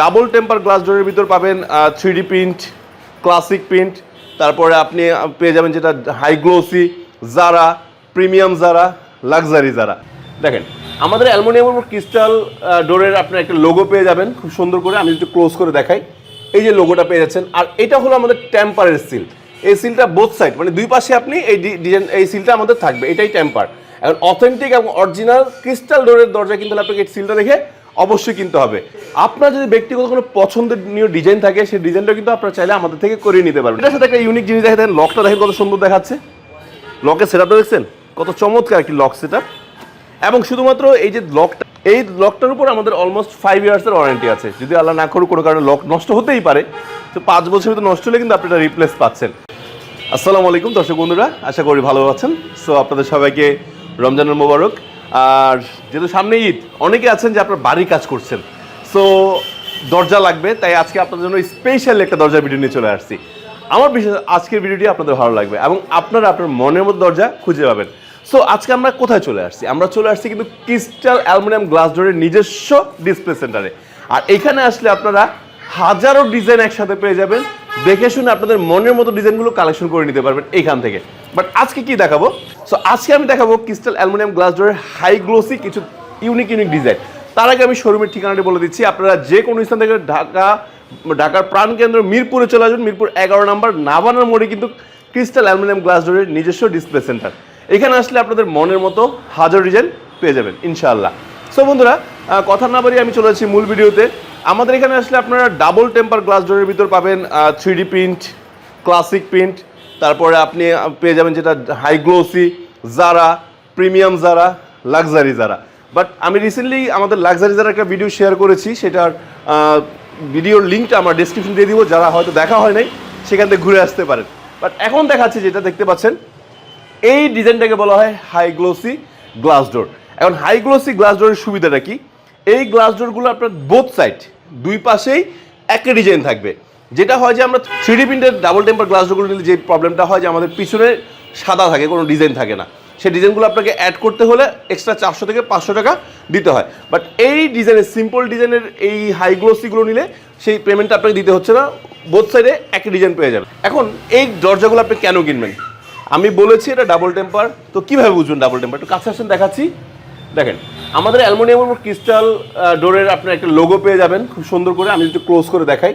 Double temper glass ডোরের ভিতর পাবেন থ্রি প্রিন্ট ক্লাসিক প্রিন্ট তারপরে আপনি পেয়ে যাবেন যেটা high glossy Zara premium Zara luxury Zara দেখেন, আমাদের অ্যালুমিনিয়াম এবং ক্রিস্টাল ডোরের আপনার একটা লোগো পেয়ে যাবেন, খুব সুন্দর করে, আমি একটু ক্লোজ করে দেখাই। এই যে লোগোটা পেয়ে যাচ্ছেন, আর এটা হলো আমাদের টেম্পারের সিল এই সিলটা বোথ সাইড মানে দুই পাশে আপনি এই ডিজাইন এই সিলটা আমাদের থাকবে, এটাই টেম্পার এখন অথেন্টিক এবং অরিজিনাল ক্রিস্টাল ডোরের দরজা কিন্তু আপনাকে সিলটা দেখে অবশ্যই কিনতে হবে। আপনার যদি ব্যক্তিগত কোনো পছন্দের ডিজাইন থাকে, সেই ডিজাইনটা কিন্তু আপনারা চাইলে আমাদের থেকে করিয়ে নিতে পারবেন। এটার সাথে একটা ইউনিক জিনিস দেখা দেখেন লকটা দেখেন কত সুন্দর দেখাচ্ছে। লকের সেটআপটা দেখছেন? কত চমৎকার একটি লক সেটআপ এবং শুধুমাত্র এই যে লকটা এই লকটার উপর আমাদের অলমোস্ট ফাইভ ইয়ার্সের ওয়ারেন্টি আছে। যদি আল্লাহ না করুক, কোনো কারণে লক নষ্ট হতেই পারে। তো পাঁচ বছরের ভিতরে নষ্ট হলে কিন্তু আপনি এটা রিপ্লেস পাচ্ছেন। আসসালামু আলাইকুম দর্শক বন্ধুরা, আশা করি ভালো আছেন। সো আপনাদের সবাইকে রমজানের মোবারক। আর যেহেতু সামনে ঈদ অনেকে আছেন যে আপনার বাড়ির কাজ করছেন। সো দরজা লাগবে, তাই আজকে আপনাদের জন্য স্পেশাল একটা দরজার ভিডিও নিয়ে চলে আসছি। আমার বিশেষ আজকের ভিডিওটি আপনাদের ভালো লাগবে এবং আপনারা আপনার মনের মতো দরজা খুঁজে পাবেন। সো আজকে আমরা কোথায় চলে আসছি? আমরা চলে আসছি কিন্তু ক্রিস্টাল অ্যালুমিনিয়াম গ্লাস ডোরের নিজস্ব ডিসপ্লে সেন্টারে আর এখানে আসলে আপনারা হাজারো ডিজাইন একসাথে পেয়ে যাবেন। দেখে শুনে আপনাদের মনের মতো ডিজাইনগুলো কালেকশন করে নিতে পারবেন এইখান থেকে। বাট আজকে কি দেখাবো? সো আজকে আমি দেখাবো ক্রিস্টাল অ্যালুমিনিয়াম গ্লাস ডোরের হাই গ্লোসি কিছু ইউনিক ইউনিক ডিজাইন তার আগে আমি শোরুমের ঠিকানাটি বলে দিচ্ছি। আপনারা যে কোনো স্থান থেকে ঢাকা, ঢাকার প্রাণকেন্দ্র মিরপুরে চলে আসবেন মিরপুর এগারো নম্বর নাবানার মোড়ে কিন্তু ক্রিস্টাল অ্যালুমিনিয়াম গ্লাস ডোরের নিজস্ব ডিসপ্লে সেন্টার এখানে আসলে আপনাদের মনের মতো হাজার ডিজাইন পেয়ে যাবেন, ইনশাআল্লাহ। সো বন্ধুরা কথা না বাড়িয়ে আমি চলে যাচ্ছি মূল ভিডিওতে। আমাদের এখানে আসলে আপনারা ডাবল টেম্পার গ্লাস ডোরের ভিতর পাবেন থ্রি প্রিন্ট ক্লাসিক প্রিন্ট তারপরে আপনি পেয়ে যাবেন যেটা high glossy Zara premium Zara luxury Zara but আমি রিসেন্টলি আমাদের লাক্সারি জারা একটা ভিডিও শেয়ার করেছি, সেটার ভিডিওর লিঙ্কটা আমার ডিসক্রিপশন দিয়ে দিব, যারা হয়তো দেখা হয় নাই, সেখান থেকে ঘুরে আসতে পারেন। বাট এখন দেখাচ্ছি যেটা দেখতে পাচ্ছেন, এই ডিজাইনটাকে বলা হয় হাই গ্লোসি গ্লাস ডোর এখন হাই গ্লোসি গ্লাস ডোরের সুবিধাটা কি? এই গ্লাস ডোরগুলো আপনার বোথ সাইড দুই পাশেই একই ডিজাইন থাকবে। যেটা হয় যে আমরা থ্রি প্রিন্টের ডাবল টেম্পার গ্লাস ডোরগুলো নিলে যে প্রবলেমটা হয় যে আমাদের পিছনে সাদা থাকে, কোনো ডিজাইন থাকে না। সেই ডিজাইনগুলো আপনাকে অ্যাড করতে হলে এক্সট্রা চারশো থেকে পাঁচশো টাকা দিতে হয়। বাট এই ডিজাইনের সিম্পল ডিজাইনের এই হাই গ্লোসিগুলো নিলে সেই পেমেন্টটা আপনাকে দিতে হচ্ছে না। বোথ সাইডে একই ডিজাইন পেয়ে যাবেন। এখন এই দরজাগুলো আপনি কেন কিনবেন? আমি বলেছি এটা ডাবল টেম্পার তো কীভাবে বুঝবেন ডাবল টেম্পার একটু কাছে আসেন, দেখাচ্ছি। দেখেন আমাদের অ্যালুমিনিয়াম ক্রিস্টাল ডোরের আপনার একটা লোগো পেয়ে যাবেন। খুব সুন্দর করে। আমি একটু ক্লোজ করে দেখাই।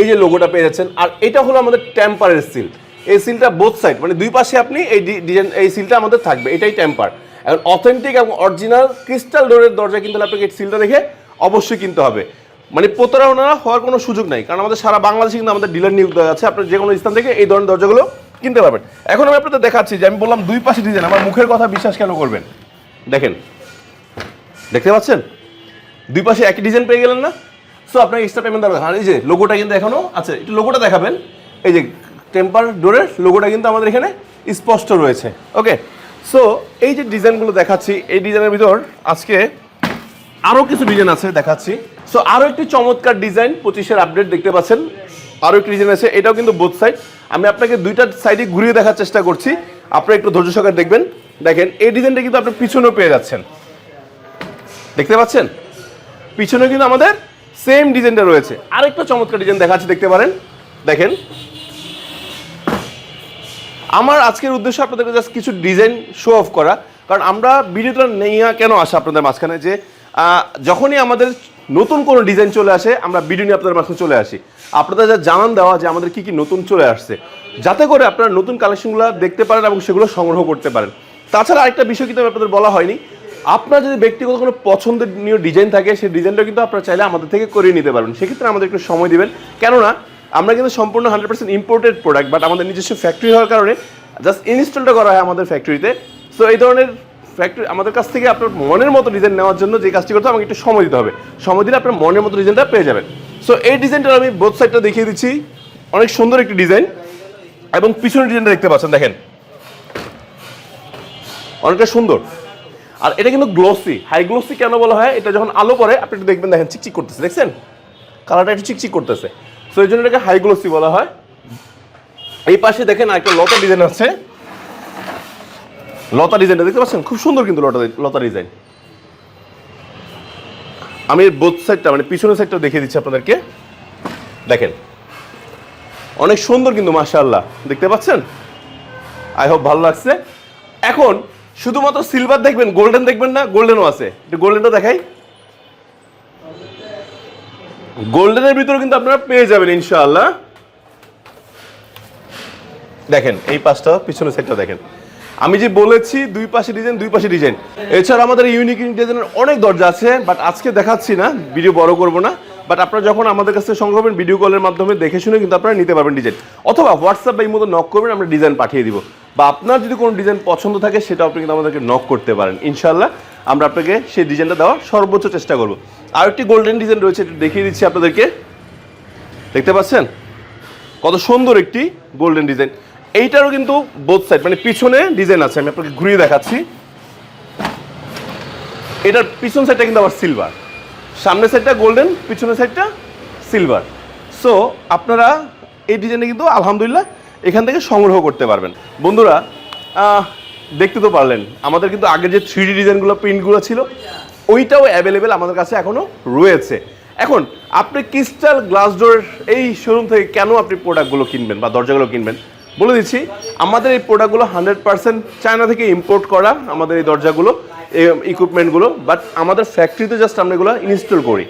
এই যে লোগোটা পেয়ে যাচ্ছেন। আর এটা হলো আমাদের টেম্পারের সিল এই সিলটা বোথ সাইড মানে দুই পাশে আপনি এই ডিজাইন এই সিলটা আমাদের থাকবে। এটাই টেম্পার এখন অথেন্টিক এবং অরিজিনাল ক্রিস্টাল ডোরের দরজা কিন্তু আপনাকে এই সিলটা দেখে অবশ্যই কিনতে হবে। মানে প্রতারণা হওয়ার কোনো সুযোগ নাই। কারণ আমাদের সারা বাংলাদেশে কিন্তু আমাদের ডিলার নিয়োগ দেওয়া আছে। আপনার যে কোনো স্থান থেকে এই ধরনের দরজাগুলো কিনতে পারবেন। এখন আমি আপনাদের দেখাচ্ছি যে আমি বললাম দুই পাশে ডিজাইন আমার মুখের কথা বিশ্বাস কেন করবেন? দেখেন দেখতে পাচ্ছেন? দুই পাশে একই ডিজাইন পেয়ে গেলেন না? সো আপনাকে এক্সট্রা পেমেন্ট হ্যাঁ এই যে লোগোটা কিন্তু এখনও আছে, একটু লোগোটা দেখাবেন। এই যে টেম্পার ডোরের লোগোটা কিন্তু আমাদের এখানে স্পষ্ট রয়েছে। ওকে সো এই যে ডিজাইনগুলো দেখাচ্ছি, এই ডিজাইনের ভিতর আজকে আরও কিছু ডিজাইন আছে দেখাচ্ছি। সো আরও একটি চমৎকার ডিজাইন পঁচিশের আপডেট দেখতে পাচ্ছেন। আরও একটি ডিজাইন আছে, এটাও কিন্তু বোথ সাইড আমি আপনাকে দুইটা সাইডে ঘুরিয়ে দেখার চেষ্টা করছি। আপনারা একটু ধৈর্য সহকারে দেখবেন। দেখেন, এই ডিজাইনটা কিন্তু আপনি পিছনেও পেয়ে যাচ্ছেন। দেখতে পাচ্ছেন? পিছনে কিন্তু আমাদের সেম ডিজাইনটা রয়েছে। আরেকটা চমৎকার ডিজাইন দেখাচ্ছি, দেখতে পারেন? দেখেন। আমার আজকের উদ্দেশ্য আপনাদেরকে জাস্ট কিছু ডিজাইন শো অফ করা। কারণ আমরা ভিডিওটা নেইয়া কেন আসা আপনাদের মাঝখানে? যে যখনই আমাদের নতুন কোনো ডিজাইন চলে আসে, আমরা ভিডিও নিয়ে আপনাদের মাঝখানে চলে আসি। আপনাদের যা জানান দেওয়া যে আমাদের কি কি নতুন চলে আসছে। যাতে করে আপনারা নতুন কালেকশনগুলো দেখতে পারেন এবং সেগুলো সংগ্রহ করতে পারেন। তাছাড়া আরেকটা বিষয় কিন্তু আপনাদের বলা হয়নি আপনার যদি ব্যক্তিগত কোনো পছন্দনীয় ডিজাইন থাকে সেই ডিজাইনটা কিন্তু আপনারা চাইলে আমাদের থেকে করিয়ে নিতে পারবেন। সেক্ষেত্রে আমাদের একটু সময় দিবেন। কেননা আমরা কিন্তু সম্পূর্ণ hundred percent imported product but আমাদের নিজস্ব ফ্যাক্টরি হওয়ার কারণে জাস্ট ইনস্টলটা করা হয় আমাদের ফ্যাক্টরিতে সো এই ধরনের ফ্যাক্টরি আমাদের কাছ থেকে আপনার মনের মতো ডিজাইন নেওয়ার জন্য যে কাজটি করতে হবে, আমাকে একটু সময় দিতে হবে। সময় দিলে আপনার মনের মতো ডিজাইনটা পেয়ে যাবেন। সো এই ডিজাইনটা আমি বোথ সাইডটা দেখিয়ে দিচ্ছি। অনেক সুন্দর একটি ডিজাইন এবং পিছনের ডিজাইনটা দেখতে পাচ্ছেন দেখেন। অনেকটা সুন্দর। আর এটা কিন্তু গ্লোসি হাই গ্লোসি কেন বলা হয়? এটা যখন আলো পড়ে, আপনি একটু দেখবেন, দেখেন, চিকচিক করতেছে, দেখছেন? কালারটা একটু চিকচিক করতেছে। সো এই জন্য এটাকে হাই গ্লোসি বলা হয়। এই পাশে দেখেন একটা লতা ডিজাইন আছে। লতা ডিজাইনটা দেখতে পাচ্ছেন? খুব সুন্দর কিন্তু লতা লতা ডিজাইন আমি বোথ সাইডটা মানে পিছনের সাইডটা দেখিয়ে দিচ্ছি আপনাদেরকে। দেখেন। অনেক সুন্দর কিন্তু, মাশাআল্লাহ। দেখতে পাচ্ছেন? আই হোপ ভালো লাগছে। এখন শুধুমাত্র সিলভার দেখবেন গোল্ডেন দেখবেন না গোল্ডেনও আছে। একটু গোল্ডেনটা দেখাই। গোল্ডেনের ভিতরে কিন্তু আপনারা পেয়ে যাবেন, ইনশাআল্লাহ। দেখেন, এই পাশটা, পিছনের সাইডটা দেখেন। আমি যে বলেছি, দুই পাশে ডিজাইন দুই পাশে ডিজাইন এছাড়া আমাদের ইউনিক ইউনিক ডিজাইনের অনেক দরজা আছে বাট আজকে দেখাচ্ছি না ভিডিও বড় করব না। বাট আপনারা যখন আমাদের কাছে সংগ্রহ করবেন ভিডিও কলের মাধ্যমে দেখে শুনে কিন্তু আপনারা নিতে পারবেন ডিজাইন অথবা হোয়াটসঅ্যাপ বা এই মতো নক করবেন, আমরা ডিজাইন পাঠিয়ে দিব। বা আপনার যদি কোনো ডিজাইন পছন্দ থাকে সেটা আপনি কিন্তু আমাদেরকে নক করতে পারেন। ইনশাল্লাহ আমরা আপনাকে সেই ডিজাইনটা দেওয়ার সর্বোচ্চ চেষ্টা করব। আর একটি গোল্ডেন ডিজাইন রয়েছে, একটু দেখিয়ে দিচ্ছি আপনাদেরকে। দেখতে পাচ্ছেন? কত সুন্দর একটি গোল্ডেন ডিজাইন এইটারও কিন্তু বোথ সাইড মানে পিছনে ডিজাইন আছে, আমি আপনাকে ঘুরিয়ে দেখাচ্ছি। এটার পিছন সাইডটা কিন্তু আবার সিলভার সামনের সাইডটা গোল্ডেন পিছনের সাইডটা সিলভার সো আপনারা এই ডিজাইনটা কিন্তু আলহামদুলিল্লাহ এখান থেকে সংগ্রহ করতে পারবেন। বন্ধুরা দেখতে তো পারলেন, আমাদের কিন্তু আগের যে থ্রি ডিজাইনগুলো প্রিন্টগুলো ছিল, ওইটাও অ্যাভেলেবেল আমাদের কাছে এখনও রয়েছে। এখন, আপনি ক্রিস্টাল গ্লাস ডোর এই শোরুম থেকে কেন আপনি প্রোডাক্টগুলো কিনবেন বা দরজাগুলো কিনবেন? বলে দিচ্ছি, আমাদের এই প্রোডাক্টগুলো হান্ড্রেড পার্সেন্ট চায়না থেকে ইম্পোর্ট করা আমাদের এই দরজাগুলো ইকুইপমেন্টগুলো বাট আমাদের ফ্যাক্টরিতে জাস্ট আমরা এগুলো ইনস্টল করি।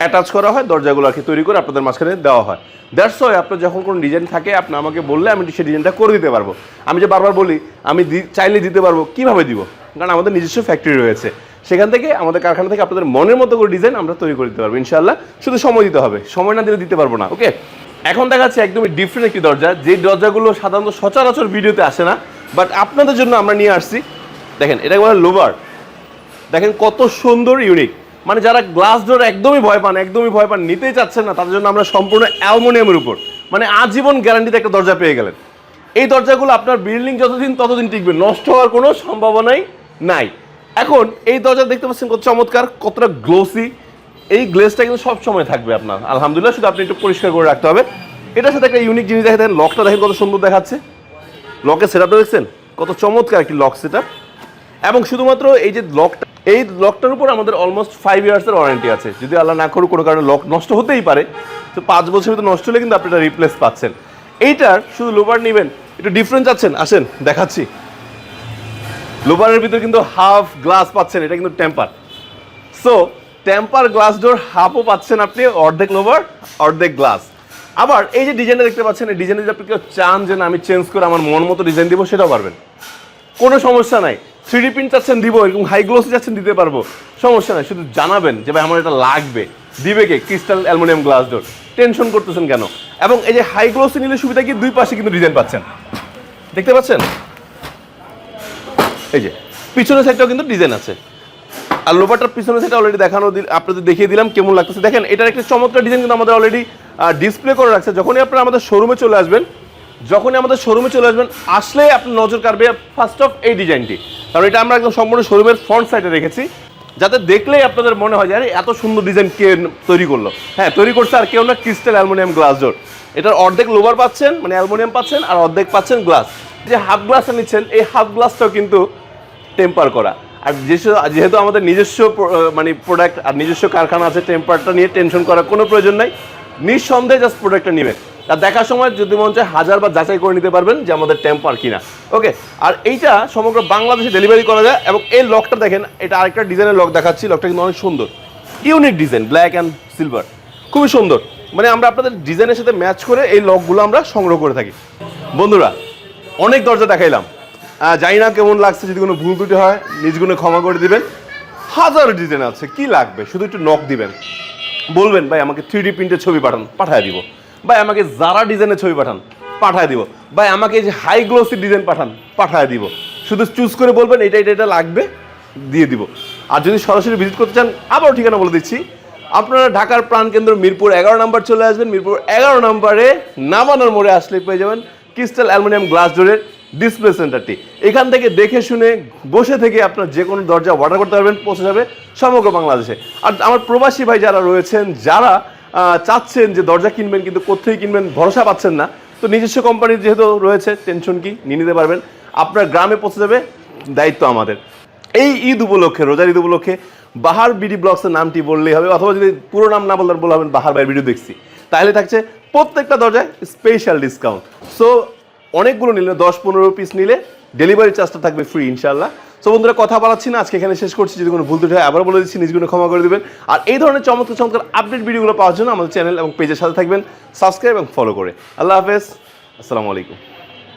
অ্যাটাচ করা হয়, দরজাগুলো আর কি তৈরি করে আপনাদের মাঝখানে দেওয়া হয়। দ্যাটস ওয়াই আপনার যখন কোনো ডিজাইন থাকে, আপনি আমাকে বললে আমি সেই ডিজাইনটা করে দিতে পারব। আমি যে বারবার বলি, আমি চাইলে দিতে পারব, কীভাবে দিব? কারণ আমাদের নিজস্ব ফ্যাক্টরি রয়েছে। সেখান থেকে আমাদের কারখানা থেকে আপনাদের মনের মতো করে ডিজাইন আমরা তৈরি করে দিতে পারব ইনশাল্লাহ শুধু সময় দিতে হবে। সময় না দিলে দিতে পারব না ওকে এখন দেখাচ্ছে একদমই ডিফারেন্ট একটি দরজা। যে দরজাগুলো সাধারণত সচরাচর ভিডিওতে আসে না বাট আপনাদের জন্য আমরা নিয়ে আসছি। দেখেন, এটা বলে লোভার। দেখেন কত সুন্দর ইউনিক মানে যারা গ্লাস ডোর একদমই ভয় পান, একদমই ভয় পান, নিতেই চাচ্ছেন না, তাদের জন্য আমরা সম্পূর্ণ অ্যালমোনিয়ামের উপর। মানে আজীবন গ্যারান্টিতে একটা দরজা পেয়ে গেলেন। এই দরজাগুলো আপনার বিল্ডিং যতদিন ততদিন টিকবে, নষ্ট হওয়ার কোনো সম্ভাবনাই নাই। এখন এই দরজা দেখতে পাচ্ছেন কত চমৎকার, কতটা গ্লোসি এই গ্লেসটা কিন্তু সব সময় থাকবে আপনার। আলহামদুলিল্লাহ, শুধু আপনি একটু পরিষ্কার করে রাখতে হবে। এটার সাথে একটা ইউনিক জিনিস দেখেন লকটা দেখেন কত সুন্দর দেখাচ্ছে। লকের সেটআপটা দেখছেন? কত চমৎকার একটি লক সেটআপ এবং শুধুমাত্র এই যে লকটা এই লকটার উপর আমাদের অলমোস্ট ফাইভ ইয়ার্সের ওয়ারেন্টি আছে। যদি আল্লাহ না করুক, কোনো কারণে লক নষ্ট হতেই পারে। তো পাঁচ বছরের ভিতরে নষ্ট হলে কিন্তু আপনি এটা রিপ্লেস পাচ্ছেন। এইটার শুধু লোবার নেবেন, একটু ডিফারেন্স আছেন? আসেন, দেখাচ্ছি। লোবারের ভিতরে কিন্তু হাফ গ্লাস পাচ্ছেন, এটা কিন্তু temper so temper glass door হাফও পাচ্ছেন আপনি, অর্ধেক লোভার, অর্ধেক গ্লাস। আবার এই যে ডিজাইনটা দেখতে পাচ্ছেন, এই ডিজাইনে যদি আপনি কেউ চান যে না, আমি চেঞ্জ করে আমার মন মতো ডিজাইন দিব, সেটাও পারবেন। কোনো সমস্যা নাই। থ্রি প্রিন্ট চাচ্ছেন, দিব, এরকম হাই গ্লোসি চাচ্ছেন, দিতে পারব। সমস্যা নাই, শুধু জানাবেন যে ভাই, আমার এটা লাগবে। দিবে কে? Crystal aluminium glass door tension করতেছেন কেন? এবং এই যে হাই গ্লোসি নিলে সুবিধা কি? দুই পাশে কিন্তু ডিজাইন পাচ্ছেন। দেখতে পাচ্ছেন? এই যে, পিছনের সাইডটাও কিন্তু ডিজাইন আছে। আর লোবারটার পিছনে সেটা অলরেডি দেখানো আপনাদের দেখিয়ে দিলাম কেমন লাগতেছে। দেখেন, এটার একটা চমৎকার ডিজাইন কিন্তু আমাদের অলরেডি ডিসপ্লে করে রাখছে। যখনই আপনারা আমাদের শোরুমে চলে আসবেন, যখনই আমাদের শোরুমে চলে আসবেন আসলেই আপনার নজর কাড়বে ফার্স্ট অফ এই ডিজাইনটি কারণ এটা আমরা একদম সম্পূর্ণ শোরুমের ফ্রন্ট সাইডে রেখেছি। যাতে দেখলেই আপনাদের মনে হয় যে, আরে, এত সুন্দর ডিজাইন কে তৈরি করল। হ্যাঁ তৈরি করছে আর কেউ না ক্রিস্টাল অ্যালুমিনিয়াম গ্লাস ডোর এটার অর্ধেক লোভার পাচ্ছেন মানে অ্যালুমিনিয়াম পাচ্ছেন, আর অর্ধেক পাচ্ছেন গ্লাস যে হাফ গ্লাসটা নিচ্ছেন, এই হাফ গ্লাসটাও কিন্তু টেম্পার করা। আর যেহেতু আমাদের নিজস্ব মানে প্রোডাক্ট আর নিজস্ব কারখানা আছে টেম্পারটা নিয়ে টেনশন করার কোনো প্রয়োজন নাই। নিঃসন্দেহে জাস্ট প্রোডাক্টটা নেবেন। আর দেখার সময় যদি মন চায় হাজার বা যাচাই করে নিতে পারবেন যে আমাদের টেম্পার কিনা। ওকে আর এইটা সমগ্র বাংলাদেশে ডেলিভারি করা যায় এবং এই লকটা দেখেন, এটা আরেকটা ডিজাইনের লক দেখাচ্ছি লকটা কিন্তু অনেক সুন্দর। Unique design black and silver খুবই সুন্দর। মানে আমরা আপনাদের ডিজাইনের সাথে ম্যাচ করে এই লকগুলো আমরা সংগ্রহ করে থাকি। বন্ধুরা, অনেক দরজা দেখাইলাম। জানি না কেমন লাগছে, যদি কোনো ভুল ত্রুটি হয়, নিজ গুণে ক্ষমা করে দিবেন। হাজার ডিজাইন আছে, কি লাগবে? শুধু একটু নক দিবেন। বলবেন, ভাই, আমাকে থ্রি ডি প্রিন্টের ছবি পাঠান, পাঠায় দিব। ভাই, আমাকে যারা ডিজাইনের ছবি পাঠান, পাঠায় দিব। ভাই, আমাকে যে হাই গ্লোসি ডিজাইন পাঠান, পাঠায় দিব। শুধু চুজ করে বলবেন এটা এটা এটা লাগবে, দিয়ে দিব। আর যদি সরাসরি ভিজিট করতে চান, আবারও ঠিকানা বলে দিচ্ছি। আপনারা ঢাকার প্রাণকেন্দ্র মিরপুর এগারো নাম্বার চলে আসবেন। মিরপুর এগারো নাম্বারে নামানোর মোড়ে আসলে পেয়ে যাবেন ক্রিস্টাল অ্যালুমিনিয়াম গ্লাস ডোরের ডিসপ্লে সেন্টারটি এখান থেকে দেখে শুনে বসে থেকে আপনার যে কোনো দরজা অর্ডার করতে পারবেন, পৌঁছে যাবে সমগ্র বাংলাদেশে। আর আমার প্রবাসী ভাই যারা রয়েছেন, যারা চাচ্ছেন যে দরজা কিনবেন কিন্তু কোথায় কিনবেন ভরসা পাচ্ছেন না, তো নিজস্ব কোম্পানির যেহেতু রয়েছে টেনশন কি, নিয়ে নিতে পারবেন। আপনার গ্রামে পৌঁছে যাবে, দায়িত্ব আমাদের। এই ঈদ উপলক্ষে, রোজার ঈদ উপলক্ষে বাহার বিডি ব্লগসের নামটি বললেই হবে, অথবা যদি পুরো নাম না বললেন বলবেন বাহার ভাই ভিডিও দেখছি। তাহলে থাকছে প্রত্যেকটা দরজায় স্পেশাল ডিসকাউন্ট সো অনেকগুলো নিলে, দশ পনেরো পিস নিলে ডেলিভারি চার্জটা থাকবে ফ্রি ইনশাল্লাহ সো বন্ধুরা, কথা বলাচ্ছি না, আজকে এখানে শেষ করছি। যদি কোনো ভুল ত্রুটি হয় আবার বলে দিচ্ছি নিজগুলো ক্ষমা করে দেবেন। আর এই ধরনের চমৎকার চমৎকার আপডেট ভিডিওগুলো পাওয়ার জন্য আমাদের চ্যানেল এবং পেজের সাথে থাকবেন। সাবস্ক্রাইব এবং ফলো করে। আল্লাহ হাফেজ। আসসালামু আলাইকুম।